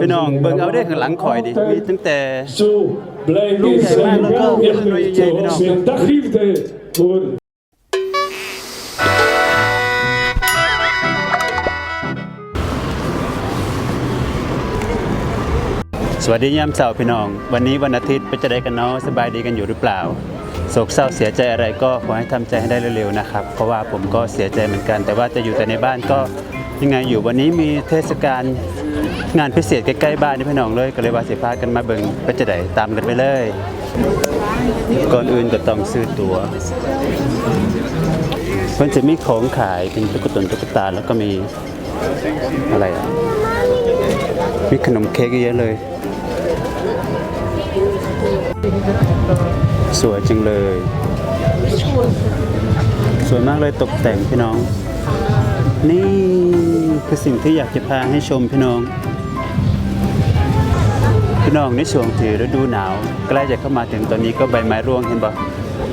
พี่น้องเบิ่งเอาได้ข้างหลังข่อยดิมีตั้งแต่ Zo blij Look, is jij zijn maakt ook wel echt een mooie niet jij bent zoals ook. een dagliefde voor สวัสดียามเสาพี่น้อง วันนี้วันอาทิตย์เป็นจะได้กันเนาะสบายดีกันอยู่หรือเปล่าโศกเศร้าเสียใจอะไรก็ขอให้ทำใจให้ได้เร็วๆนะครับ เพราะว่าผมก็เสียใจเหมือนกัน แต่ว่าจะอยู่แต่ในบ้านก็ยังไงอยู่วันนี้มีเทศกาล งานพิเศษใกล้ๆบ้านนี่พี่น้องเลยก็เลยว่าสิพากันมาเบิ่งเป็นจะได้ตามกันไปเลย ก่อนอื่นก็ต้องซื้อตั๋วมันจะมีของขายเป็นตุ๊กตาตุ๊กตาแล้วก็มีอะไรอะมีขนมเค้กเยอะเลย สวยจังเลย สวยมากเลยตกแต่งพี่น้อง นี่คือสิ่งที่อยากจะพาให้ชมพี่น้อง พี่น้องในช่วงที่ฤดูหนาวใกล้จะเข้ามาถึงตอนนี้ก็ใบไม้ร่วงเห็นปะ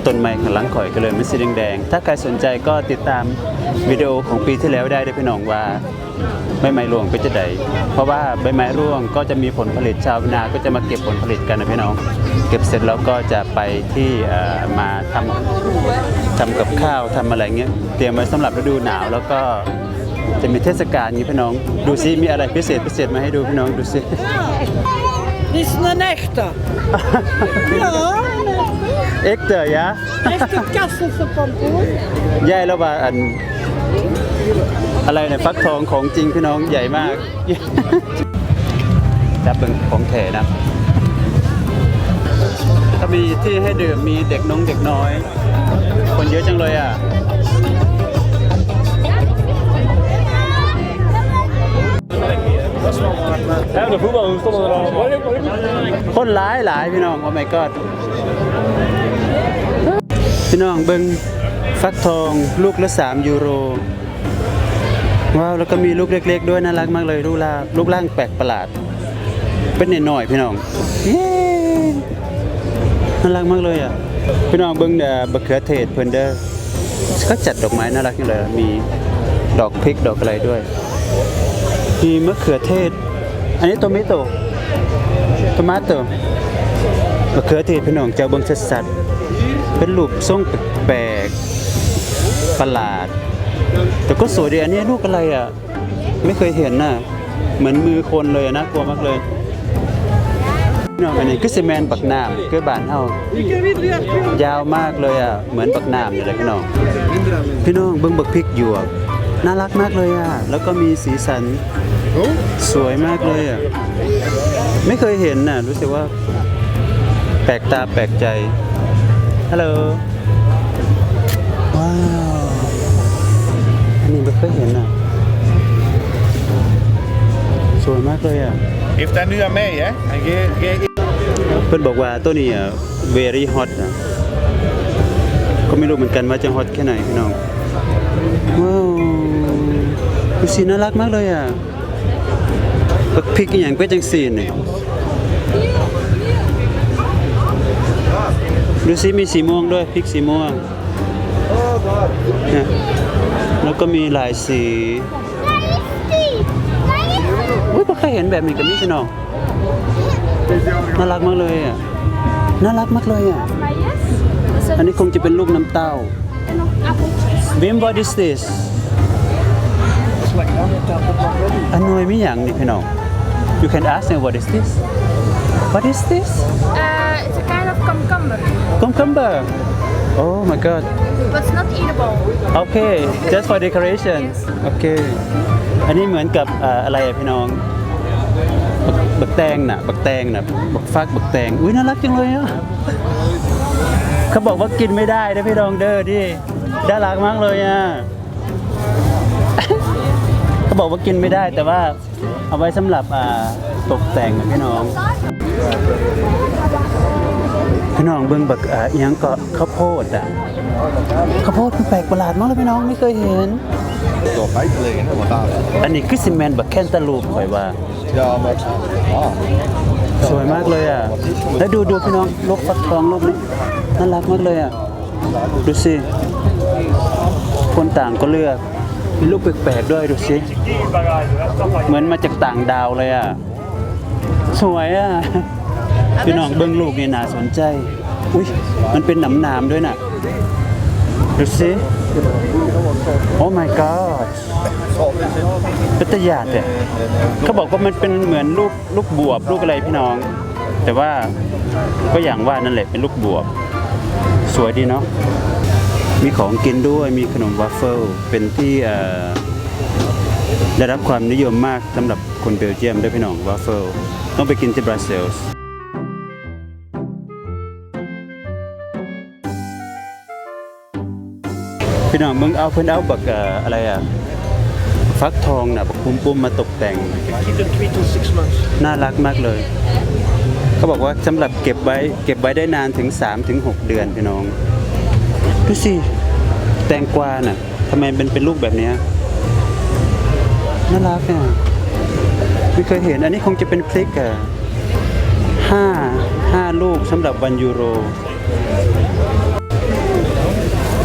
ต้นไม้ข้างหลังข่อยก็เลยไม่สีแดงๆถ้าใครสนใจก็ติดตามวิดีโอของปีที่แล้วได้ด้วยพี่น้องว่าใบไม้ร่วงเป็นจะไดเพราะว่าใบไม้ร่วงก็จะมีผลผลิตชาวนาก็จะมาเก็บผลผลิตกันนะพี่น้อง เก็บเสร็จแล้วก็จะไปที่เอ่อมาทำทำกับข้าวทำอะไรเงี้ยเตรียมไว้สำหรับฤดูหนาวแล้วก็จะมีเทศกาลอย่างนี้พี่น้อง ดูซิมีอะไรพิเศษพิเศษมาให้ดูพี่น้องดูซิ is een echte. Ja, เอ็กเตอร์ยะ een echte Kasselse pompoen. ใหญ่แล้วว่าอัน อะไรเนี่ยฟักทองของจริงพี่น้องใหญ่มาก จับเป็นของแถนะถ้ามีที่ให้ดื่มมีเด็กน้องเด็กน้อย คนเยอะจังเลยอะ คนหลายหลายพี่น้องโอ้ my god พี่น้องเบิงฟักทองลูกละ 3 ยูโร ว้าว แล้วก็มีลูกเล็ก ๆ ด้วยน่ารักมากเลยลูกล่าลูกร่างแปลกประหลาด เป็นเนหน่อยพี่น้องเย้น่ารักมากเลยอะ พี่น้องเบิ้งเอ่อบะเขือเทศเพิ่นเด้อเขาจัดดอกไม้น่ารักจังเลย มีดอกพริกดอกอะไรด้วย มีมะเขือเทศ อันนี้โตมิโตโตมาโตมะเขือเทศพี่น้องเจ้าเบิ่งสัดๆเป็นรูปทรงแปลกๆประหลาด แต่ก็สวยดีอันนี้ลูกอะไรอะ ไม่เคยเห็นน่ะ เหมือนมือคนเลยอะน่ากลัวมากเลยพี่น้องอันนี้คือซีเมนปักน้ำคือบานเฮายาวมากเลยอะเหมือนปักน้ำนี่แหละพี่น้องพี่น้องเบิ่งบักพริกหยวกน่ารักมากเลยอะแล้วก็มีสีสัน สวยมากเลยอะ ไม่เคยเห็นน่ะ รู้สึกว่า แปลกตาแปลกใจ ฮัลโหล ว้าว อันนี้ไม่เคยเห็นน่ะ สวยมากเลยอะ Heeft hij nu aan mij, hè? En jij, jij เพื่อนบอกว่าตัวนี้อะ very hot นะก็ไม่รู้เหมือนกันว่าจะฮอตแค่ไหนพี่น้อง ว้าวดูสีน่ารักมากเลยอะ บักพริกอหย่างเป็นจังสีนี่ดูสิมีสีม่วงด้วยพริกสีม่วงเนี่ยแล้วก็มีหลายสีอุ้ยไม่เคยเห็นแบบนี้กับนี่พี่น้องน่ารักมากเลยอะน่ารักมากเลยอะอันนี้คงจะเป็นลูกน้ำเต้า Wim, what is this? อันนวยไม่อย่างนี่พี่น้อง You can ask them what is this? What is this? Uh, it's a kind of cucumber, Cucumber. Oh my god. but it's not eatable. Okay, just for decoration. Okay. อันนี้เหมือนกับเอ่ออะไรอะพี่น้องบักบักแตงน่ะบักแตงน่ะบักฟักบักแตงอุ้ยน่ารักจังเลยอะเขาบอกว่ากินไม่ได้นะพี่น้องเด้อที่น่ารักมากเลยอะเขา บอกว่ากินไม่ได้ แต่ว่าเอาไว้สำหรับตกแต่งพี่น้อง พี่น้องเบิ่งบักอ่าอิหยังก็ข้าวโพดอะข้าวโพดมันแปลกประหลาดมากเลยพี่น้องไม่เคยเห็น door buiten liggen, hè? Wat daar. อันนี้คือซีเมนต์แบบแคนตาลูปข่อยว่าสวยมากเลยอะ แล้วดูดูพี่น้องลูกฟักทองลูกนี้น่ารักมากเลยอะ ดูสิ คนต่างก็เลือก มีลูกแปลกๆด้วยดูสิ เหมือนมาจากต่างดาวเลยอะ สวยอะ พี่น้องเบิ้งลูกนี่น่าสนใจ อุ้ยมันเป็นหนำหนามๆด้วยน่ะ ดูสิโอ้ my god เป็นตะยาดเนี่ยเขาบอกว่ามันเป็นเหมือนลูกลูกบวบลูกอะไรพี่น้อง แต่ว่าก็อย่างว่านั่นแหละเป็นลูกบวบ สวยดีเนาะ มีของกินด้วยมีขนมวัฟเฟิลเป็นที่เอ่อได้รับความนิยมมากสำหรับคนเบลเยียมด้วยพี่น้องวัฟเฟิลต้องไปกินที่บราเซลส์พี่น้องเบิ่งเอาเพิ่นเอาบักเอ่ออะไรอะฟักทองน่ะบักปุ้มๆมาตกแต่ง น่ารักมากเลยเขาบอกว่าสำหรับเก็บไว้เก็บไว้ได้นานถึง3ถึง6เดือนพี่น้อง ดูสิ แตงกวาน่ะทำไมเป็นเป็นลูกแบบนี้น่ารักอะไม่เคยเห็น อันนี้คงจะเป็นพริกอะห้าห้าลูกสำหรับวันยูโร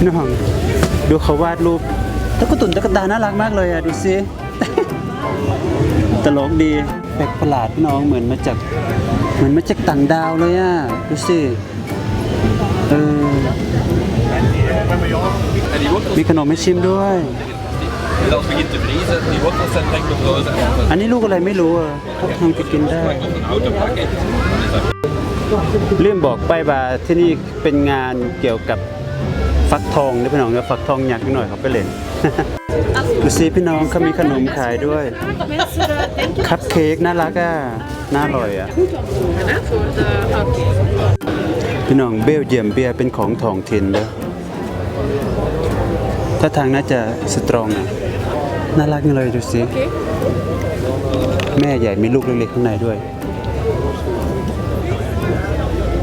น้องดูเขาวาดรูปตะกุตุนตะกตาน่ารักมากเลยอะ ดูสิ ตลกดีแปลกประหลาดน้องเหมือนมาจาก เหมือนมาจากต่างดาวเลยอะ ดูสิ เออ มีขนมให้ชิมด้วย อันนี้ลูกอะไรไม่รู้อะทำจะกินได้ เรื่องบอกไปว่าที่นี่เป็นงานเกี่ยวกับฟักทองนะพี่น้องเนี่ยฟักทองยักนิดหน่อยเขาไปเล่นดูสิพี่น้องเขามีขนมขายด้วย คัพเค้กน่ารักอะ น่าอร่อยอะ พี่น้องเบลเยียมเบียร์เป็นของทองถิ่นเด้อ ถ้าทางน่าจะสตรองอะน่ารักจังเลยดูสิ แม่ใหญ่มีลูกเล็กๆข้างในด้วย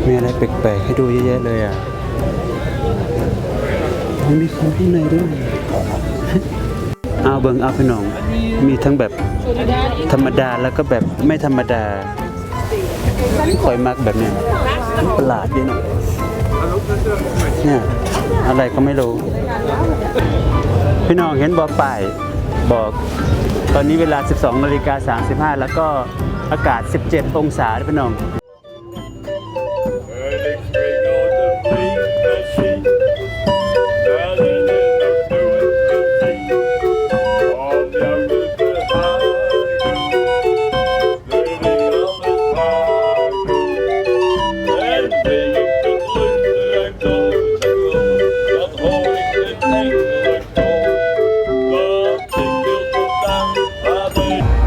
มีอะไรแปลกๆให้ดูเยอะแยะเลยอะมันมีคนข้างในด้วยเอาเบิงเอาพี่น้อง มีทั้งแบบธรรมดาแล้วก็แบบไม่ธรรมดาคอยมักแบบเนี้ยประหลาดดีเนาะเนี่ย อะไรก็ไม่รู้ พี่น้องเห็นบอป้ายบอก ตอนนี้เวลา 12นาฬิกา35 แล้วก็อากาศ 17 องศาพี่น้อง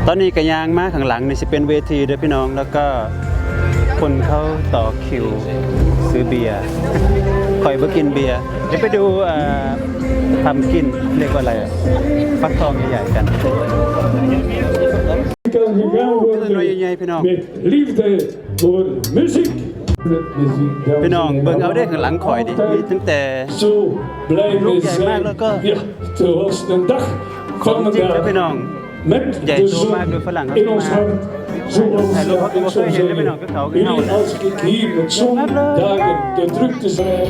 ตอนนี้กระยางมาข้างหลังนี่จะเป็นเวทีเด้อพี่น้องแล้วก็คนเขาต่อคิวซื้อเบียร์คอยมากินเบียร์เดี๋ยวไปดูเอ่อทำกินเรียกว่าอะไรอะฟักทองใหญ่ๆกัน kan gegaan Wat een mooie worden jij, Pinot. met liefde voor muziek. Met muziek, dames พี่น้อง en เบิ่ง heren. เอาได้ข้างหลังข่อยดิมีตั้งแต่ Zo blij Loop mee jij zijn. maar lekker. Ja, zoals een dag ของ van จริง de นะพี่น้อง Met Jij de zo zon maakt door verlangen. in ons hart. Zoals Hij loopt ja, ik ook zou wel heel zeggen, veel ook, ook, ook. jullie als ik hier met zondagen de drukte zijn.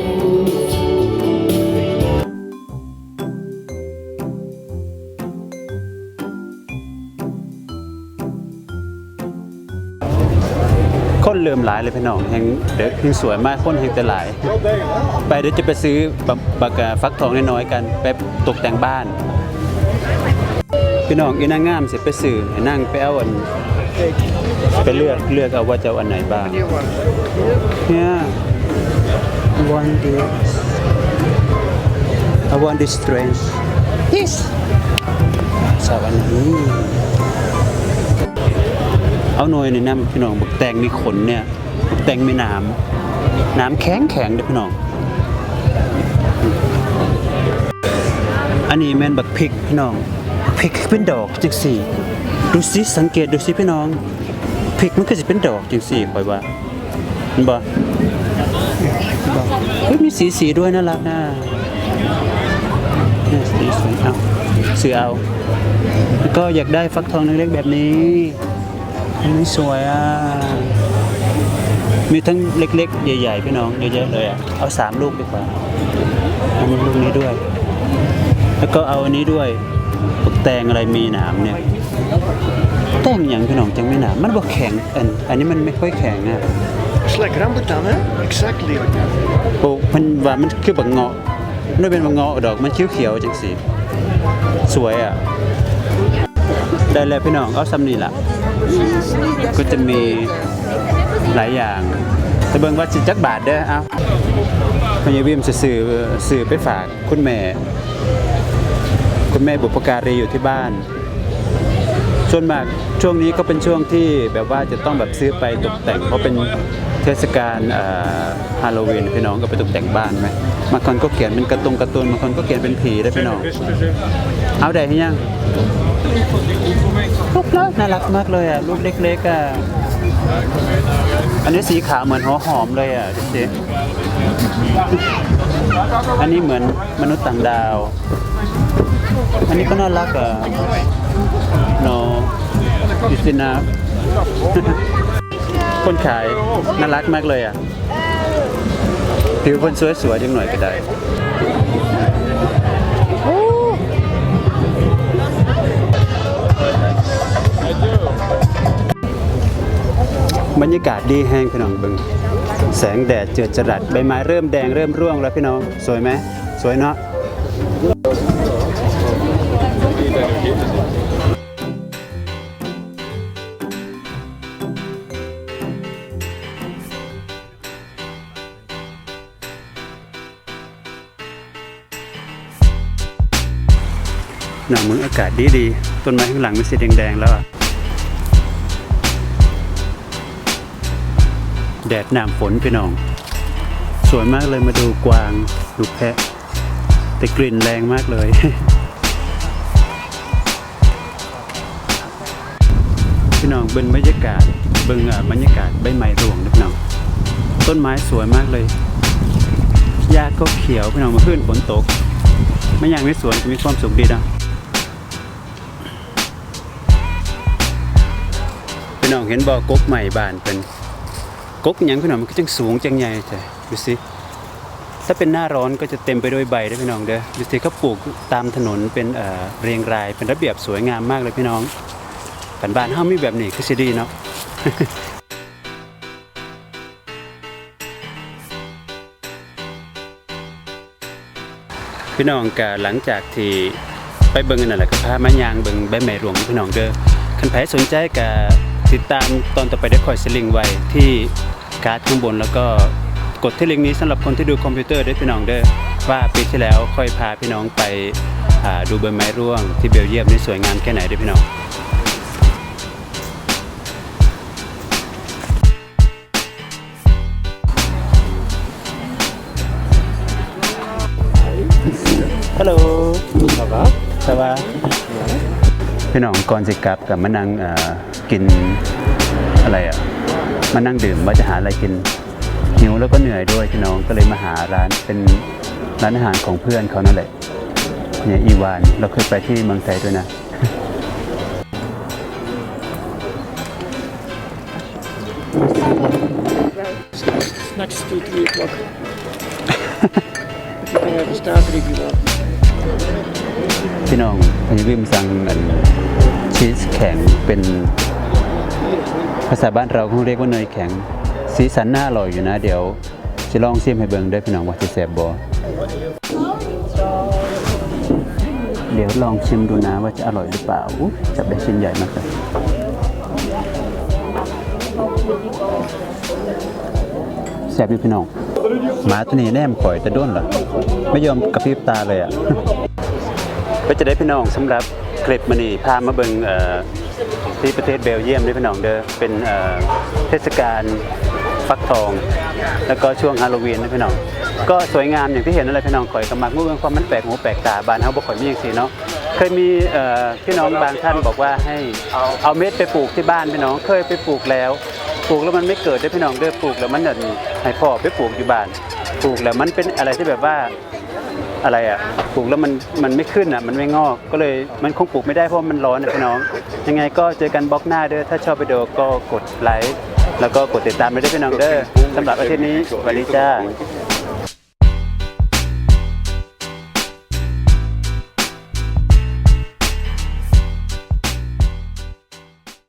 คนเริ่มหลายเลยพี่น้องแห่งเด็กแห่งสวยมากคนแห่งจะหลาย ไปเดี๋ยวจะไปซื้อบักบักอ่าฟักทองน้อยๆกันไปตกแต่งบ้าน พี่น้องอีนางงามสิไปซื้อให้นั่งไปเอาอันไปเลือกเลือกเอาว่าจะเอาอันไหนบ้างเนี่ย one this I want this strange This. สาวอันนี้เอาหน่อยนี่นะพี่น้องบักแตงมีขนเนี่ยบักแตงมีหน้ำน้ำแข็งแข็งๆเด้อพี่น้อง อันนี้แม่นบักพริกพี่น้องพ ริกเป็นดอกจังสี่ ดูสิสังเกตดูสิพี่น้องพริกมันก็จะเป็นดอกจังสี่คอยว่าเห็นบ่บ่เฮ้ยมีสีสีด้วยน่ารักนะเนี่ยสีสวยเอาซื้อเอา แล้วก็อยากได้ฟักทองเล็กๆแบบนี้อันนี้สวยอะมีทั้งเล็กๆ ใหญ่ๆ พี่น้องเยอะๆเลยอะ เอาสามลูกดีกว่าเอาลูกนี้ด้วย แล้วก็เอาอันนี้ด้วย พวกแตงอะไรมีหนามเนี่ย แตงอย่างพี่น้องจังไม่หนามมันบ่แข็งอันอันนี้มันไม่ค่อยแข็งอะ It's like rambutan, hè? Exactly like that. ปลูกมันว่ามันคือบักเงาะมันเป็นบักเงาะดอกมันเขียวๆจังสิสวยอะ ได้แล้วพี่น้องเอาซ้ำนี่ล่ะ ก็จะมีหลายอย่าง แต่เบิ่งว่าสิจักบาทเด้อเอาพญาวิมจะสื่อสื่อไปฝากคุณแม่ คุณแม่บุปการีอยู่ที่บ้าน ส่วนมากช่วงนี้ก็เป็นช่วงที่แบบว่าจะต้องแบบซื้อไปตกแต่ง เพราะเป็นเทศกาลฮาโลวีนพี่น้องก็ไปตกแต่งบ้านไหมบางคนก็เขียนเป็นกร์ตูนกร์ตูนบางคนก็เขียนเป็นผีได้พี่น้อง เอาได้ให้ยังลูกเล็กน่ารักมากเลยอะลูกเล็กๆอะอันนี้สีขาวเหมือนหัวหอมเลยอะดูสิอันนี้เหมือนมนุษย์ต่างดาว อันนี้ก็น่ารักอะ no it's enough คนขายน่ารักมากเลยอะผิวคนสวยๆยังหน่อยก็ได้บรรยากาศดีแห้งพี่น้องเบิงแสงแดดเจิดจรัสใบไม้เริ่มแดงเริ่มร่วงแล้วพี่น้อง สวยไหม สวยเนาะ หนาวมึงอากาศดีดีต้นไม้ข้างหลังมันสีแดงๆแล้วอะแดดหนามฝนพี่น้อง สวยมากเลยมาดูกวางดูแพะ แต่กลิ่นแรงมากเลย พี่น้องเบิ่งบรรยากาศเบิ่งบรรยากาศใบไม้ร่วงนะพี่น้อง ต้นไม้สวยมากเลยหญ้าก็เขียวพี่น้องมาขึ้นฝนตกไม่อย่างในสวนมีความสุขดีนะ พี่น้องเห็นบ่อกกใหม่บานเป็นกกหยังพี่น้องมันก็จังสูงจังใหญ่แต่ดูสิถ้าเป็นหน้าร้อนก็จะเต็มไปด้วยใบด้วยพี่น้องเด้อดูสิเขาปลูกตามถนนเป็นเอ่อเรียงรายเป็นระเบียบสวยงามมากเลยพี่น้องกันบ้านเฮามีแบบนี้คือสิดีเนาะพี่น้องก็หลังจากที่ไปเบิ่งนั่นแหละก็พามายางเบิ่งใบไม้รวงพี่น้องเด้อคันไผสนใจก็ ติดตามตอนต่อไปได้คอยสลิงไว้ที่การ์ดข้างบน แล้วก็กดที่ลิงก์นี้สำหรับคนที่ดูคอมพิวเตอร์ด้วยพี่น้องเด้อว่าปีที่แล้วค่อยพาพี่น้องไปอ่าดูใบไม้ร่วงที่เบลเยียมนี่สวยงามแค่ไหนด้วยพี่น้องฮัลโหลสวัสดีสวัสดี พี่น้องก่อนสิกลับกับมานั่งกินอะไรอะมานั่งดื่มว่าจะหาอะไรกินหิวแล้วก็เหนื่อยด้วยพี่น้องก็เลยมาหาร้านเป็นร้านอาหารของเพื่อนเขานั่นแหละเนี่ยอีวานเราเคยไปที่เมืองไทยด้วยนะ Next to 3 o'clock. you can have a starter if you want. พี่น้องพยาวิมสั่งอันชีสแข็งเป็นภาษาบ้านเราเขาเรียกว่าเนยแข็ง สีสันน่าอร่อยอยู่นะ เดี๋ยวจะลองชิมให้เบิ่งได้อพี่น้องว่าจะแซ่บบ่เดี๋ยวลองชิมดูนะว่าจะอร่อยหรือเปล่าจับได้ชิ้นใหญ่มากเลยแซ่บอยู่พี่น้องหมาตัวนี้แนมข่อยแต่ด้นเหรอไม่ยอมกระพริบตาเลยอะ ก็จะได้พี่น้องสำหรับคลิปมันนี่พามาเบิงที่ประเทศเบลเยียมด้วยพี่น้องเด้อเป็นเทศกาลฟักทอง แล้วก็ช่วงฮาโลวีนนะพี่น้องก็สวยงามอย่างที่เห็นนั่นแหละพี่น้องข่อยกำมักมุ่งความมันแปลกหูแปลกตาบานเฮาบ่ข่อยมีอย่างสีเนาะเคยมีพี่น้องบางท่านบอกว่าให้เอาเม็ดไปปลูกที่บ้านพี่น้องเคยไปปลูกแล้วปลูกแล้วมันไม่เกิดเด้พี่น้องเด้อปลูกแล้วมันนั่นให้พ่อไปปลูกอยู่บ้านปลูกแล้วมันเป็นอะไรที่แบบว่า อะไรอะปลูกแล้วมันมันไม่ขึ้นอะมันไม่งอกก็เลยมันคงปลูกไม่ได้เพราะมันร้อนนะพี่น้อง ยังไงก็เจอกันบล็อกหน้าเด้อถ้าชอบไปดูก็กดไลค์แล้วก็กดติดตามไปด้วยพี่น้องเด้อสำหรับอาทิตย์นี้สวัสดีจ้า